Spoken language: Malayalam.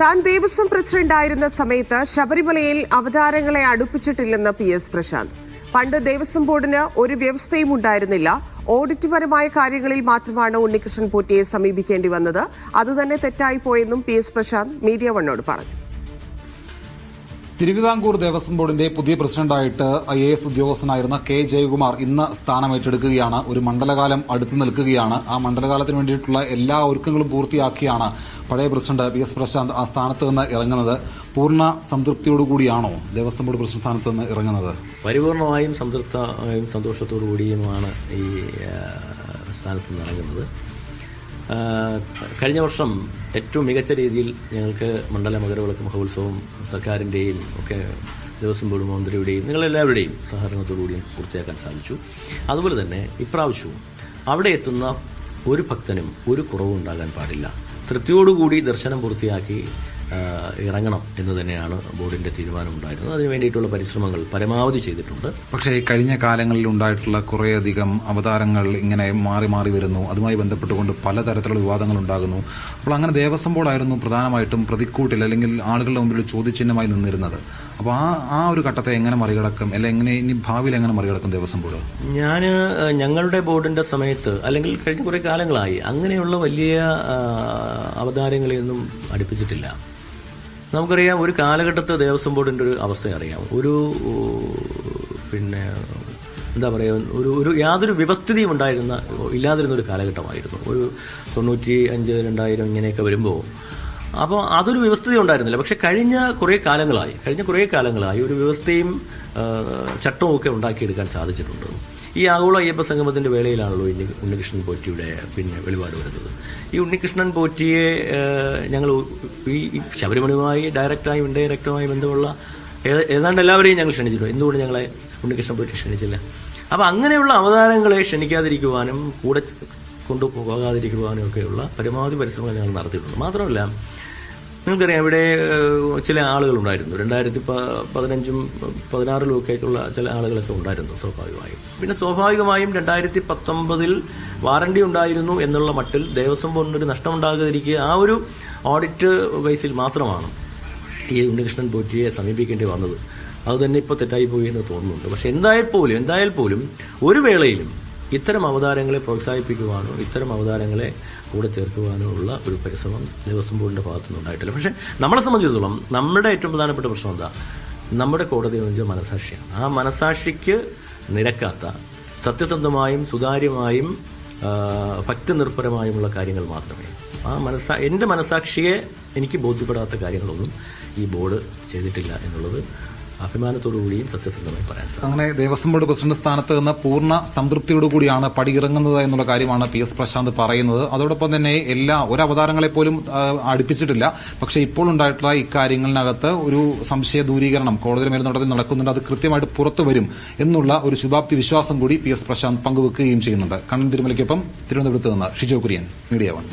താൻ ദേവസ്വം പ്രസിഡന്റായിരുന്ന സമയത്ത് ശബരിമലയിൽ അവതാരങ്ങളെ അടുപ്പിച്ചിട്ടില്ലെന്ന് പി എസ് പ്രശാന്ത്. പണ്ട് ദേവസ്വം ബോർഡിന് ഒരു വ്യവസ്ഥയും ഉണ്ടായിരുന്നില്ല. ഓഡിറ്റ് പരമായ കാര്യങ്ങളിൽ മാത്രമാണ് ഉണ്ണികൃഷ്ണൻ പോറ്റിയെ സമീപിക്കേണ്ടി വന്നത്. അതുതന്നെ തെറ്റായി പോയെന്നും പി എസ് പ്രശാന്ത് മീഡിയ വണ്ണോട് പറഞ്ഞു. തിരുവിതാംകൂർ ദേവസ്വം ബോർഡിന്റെ പുതിയ പ്രസിഡന്റായിട്ട് ഐ എ എസ് ഉദ്യോഗസ്ഥനായിരുന്ന കെ ജയകുമാർ ഇന്ന് സ്ഥാനമേറ്റെടുക്കുകയാണ് ഒരു മണ്ഡലകാലം അടുത്തു നിൽക്കുകയാണ്. ആ മണ്ഡലകാലത്തിന് വേണ്ടിയിട്ടുള്ള എല്ലാ ഒരുക്കങ്ങളും പൂർത്തിയാക്കിയാണ് പഴയ പ്രസിഡന്റ് പി എസ് പ്രശാന്ത് ആ സ്ഥാനത്ത് നിന്ന് ഇറങ്ങുന്നത്. പൂർണ സംതൃപ്തിയോടുകൂടിയാണോ ദേവസ്വം ബോർഡ് പ്രസിഡന്റ് സ്ഥാനത്ത് നിന്ന് ഇറങ്ങുന്നത്? പരിപൂർണമായും സംതൃപ്തമായും സന്തോഷത്തോടു ഈ സ്ഥാനത്ത് നിന്ന് ഇറങ്ങുന്നത്. കഴിഞ്ഞ വർഷം ഏറ്റവും മികച്ച രീതിയിൽ ഞങ്ങൾക്ക് മണ്ഡല മകരവിളക്ക് മഹോത്സവം സർക്കാരിന്റെയും ഒക്കെ ദേവസ്വം ബോർഡ് മന്ത്രിയുടെയും നിങ്ങളെല്ലാവരുടെയും സഹകരണത്തോടുകൂടിയും പൂർത്തിയാക്കാൻ സാധിച്ചു. അതുപോലെ തന്നെ ഇപ്രാവശ്യവും അവിടെ എത്തുന്ന ഒരു ഭക്തനും ഒരു കുറവും ഉണ്ടാകാൻ പാടില്ല. തൃപ്തിയോടുകൂടി ദർശനം പൂർത്തിയാക്കി ഇറങ്ങണം എന്ന് തന്നെയാണ് ബോർഡിന്റെ തീരുമാനമുണ്ടായിരുന്നത്. അതിന് വേണ്ടിയിട്ടുള്ള പരിശ്രമങ്ങൾ പരമാവധി ചെയ്തിട്ടുണ്ട്. പക്ഷേ കഴിഞ്ഞ കാലങ്ങളിൽ ഉണ്ടായിട്ടുള്ള കുറേയധികം അവതാരങ്ങൾ ഇങ്ങനെ മാറി മാറി വരുന്നു. അതുമായി ബന്ധപ്പെട്ടുകൊണ്ട് പലതരത്തിലുള്ള വിവാദങ്ങൾ ഉണ്ടാകുന്നു. അപ്പോൾ അങ്ങനെ ദേവസ്വം ബോർഡായിരുന്നു പ്രധാനമായിട്ടും പ്രതിക്കൂട്ടിൽ അല്ലെങ്കിൽ ആളുകളുടെ മുമ്പിൽ ചോദ്യചിഹ്നമായി നിന്നിരുന്നത്. അപ്പോൾ ആ ആ ഒരു ഘട്ടത്തെ എങ്ങനെ മറികടക്കും? അല്ലെങ്കിൽ എങ്ങനെ ഇനി ഭാവിയിൽ എങ്ങനെ മറികടക്കും ദേവസ്വം ബോർഡ്? ഞാൻ ഞങ്ങളുടെ ബോർഡിന്റെ സമയത്ത് അല്ലെങ്കിൽ കഴിഞ്ഞ കുറേ കാലങ്ങളായി അങ്ങനെയുള്ള വലിയ അവതാരങ്ങളെയൊന്നും അടുപ്പിച്ചിട്ടില്ല. നമുക്കറിയാം ഒരു കാലഘട്ടത്തെ ദേവസ്വം ബോർഡിന്റെ ഒരു അവസ്ഥ അറിയാം. ഒരു പിന്നെ എന്താ പറയുക ഒരു ഒരു യാതൊരു വ്യവസ്ഥിതിയും ഉണ്ടായിരുന്ന ഇല്ലാതിരുന്ന ഒരു കാലഘട്ടമായിരുന്നു. ഒരു തൊണ്ണൂറ്റി അഞ്ച് രണ്ടായിരം ഇങ്ങനെയൊക്കെ വരുമ്പോൾ അപ്പോൾ അതൊരു വ്യവസ്ഥിതി ഉണ്ടായിരുന്നില്ല. പക്ഷെ കഴിഞ്ഞ കുറേ കാലങ്ങളായി കഴിഞ്ഞ കുറേ കാലങ്ങളായി ഒരു വ്യവസ്ഥയും ചട്ടവും ഒക്കെ ഉണ്ടാക്കിയെടുക്കാൻ സാധിച്ചിട്ടുണ്ട്. ഈ ആഗോള അയ്യപ്പ സംഗമത്തിന്റെ വേളയിലാണല്ലോ ഇനി ഉണ്ണികൃഷ്ണൻ പോറ്റിയുടെ പിന്നെ വെളിപാട് വരുന്നത്. ഈ ഉണ്ണികൃഷ്ണൻ പോറ്റിയെ ഞങ്ങൾ ഈ ശബരിമലയുമായി ഡയറക്റ്റായും ഇൻഡയറക്റ്റുമായി ബന്ധമുള്ള ഏതാണ്ട് എല്ലാവരെയും ഞങ്ങൾ ക്ഷണിച്ചിട്ടുണ്ട്. എന്തുകൊണ്ട് ഞങ്ങളെ ഉണ്ണികൃഷ്ണൻ പോറ്റി ക്ഷണിച്ചില്ല? അപ്പൊ അങ്ങനെയുള്ള അവതാരങ്ങളെ ക്ഷണിക്കാതിരിക്കുവാനും കൂടെ കൊണ്ടുപോകാതിരിക്കുവാനും ഒക്കെയുള്ള പരമാവധി പരിശ്രമങ്ങൾ ഞങ്ങൾ നടത്തിയിട്ടുണ്ട്. മാത്രമല്ല നിങ്ങൾക്കറിയാം ഇവിടെ ചില ആളുകളുണ്ടായിരുന്നു. രണ്ടായിരത്തി പതിനഞ്ചും പതിനാറിലും ഒക്കെ ആയിട്ടുള്ള ചില ആളുകളൊക്കെ ഉണ്ടായിരുന്നു സ്വാഭാവികമായും. പിന്നെ സ്വാഭാവികമായും രണ്ടായിരത്തി പത്തൊമ്പതിൽ വാറണ്ടി ഉണ്ടായിരുന്നു എന്നുള്ള മട്ടിൽ ദേവസ്വം ബോർഡിന് ഒരു നഷ്ടമുണ്ടാകാതിരിക്കുക ആ ഒരു ഓഡിറ്റ് ബേസിൽ മാത്രമാണ് ഈ ഉണ്ണികൃഷ്ണൻ പോറ്റിയെ സമീപിക്കേണ്ടി വന്നത്. അതുതന്നെ ഇപ്പോൾ തെറ്റായി പോയി എന്ന് തോന്നുന്നുണ്ട്. പക്ഷെ എന്തായാൽ പോലും എന്തായാൽ പോലും ഒരു വേളയിലും ഇത്തരം അവതാരങ്ങളെ പ്രോത്സാഹിപ്പിക്കുവാനോ ഇത്തരം അവതാരങ്ങളെ കൂടെ ചേർക്കുവാനോ ഉള്ള ഒരു പരിശ്രമം ദേവസ്വം ബോർഡിന്റെ ഭാഗത്തുനിന്ന് ഉണ്ടായിട്ടില്ല. പക്ഷേ നമ്മളെ സംബന്ധിച്ചിടത്തോളം നമ്മുടെ ഏറ്റവും പ്രധാനപ്പെട്ട പ്രശ്നം എന്താ? നമ്മുടെ കോടതി എന്ന് വെച്ചാൽ മനസാക്ഷിയാണ്. ആ മനസാക്ഷിക്ക് നിരക്കാത്ത സത്യസന്ധമായും സുതാര്യമായും ഭക്തനിർഭരമായുമുള്ള കാര്യങ്ങൾ മാത്രമേ. ആ മനസ്സാ എന്റെ മനസാക്ഷിയെ എനിക്ക് ബോധ്യപ്പെടാത്ത കാര്യങ്ങളൊന്നും ഈ ബോർഡ് ചെയ്തിട്ടില്ല എന്നുള്ളത് അഭിമാനത്തോടു കൂടിയും സത്യസന്ധമായി പറയാൻ അങ്ങനെ ദേവസ്വം ബോർഡ് പ്രസിഡന്റ് സ്ഥാനത്ത് നിന്ന് പൂർണ സംതൃപ്തിയോടുകൂടിയാണ് പടിയിറങ്ങുന്നത് എന്നുള്ള കാര്യമാണ് പി എസ് പ്രശാന്ത് പറയുന്നത്. അതോടൊപ്പം തന്നെ എല്ലാ ഒരു അവതാരങ്ങളെ പോലും അടുപ്പിച്ചിട്ടില്ല. പക്ഷേ ഇപ്പോൾ ഉണ്ടായിട്ടുള്ള ഇക്കാര്യങ്ങളിനകത്ത് ഒരു സംശയ ദൂരീകരണം കോടതി മേൽനോട്ടത്തിൽ നടക്കുന്നുണ്ട്. അത് കൃത്യമായിട്ട് പുറത്തു വരും എന്നുള്ള ഒരു ശുഭാപ്തി വിശ്വാസം കൂടി പി എസ് പ്രശാന്ത് പങ്കുവെക്കുകയും ചെയ്യുന്നുണ്ട്. കണ്ണൻ തിരുമലയ്ക്കൊപ്പം തിരുവനന്തപുരത്ത് നിന്ന് ഷിജോ കുര്യൻ മീഡിയ വൺ.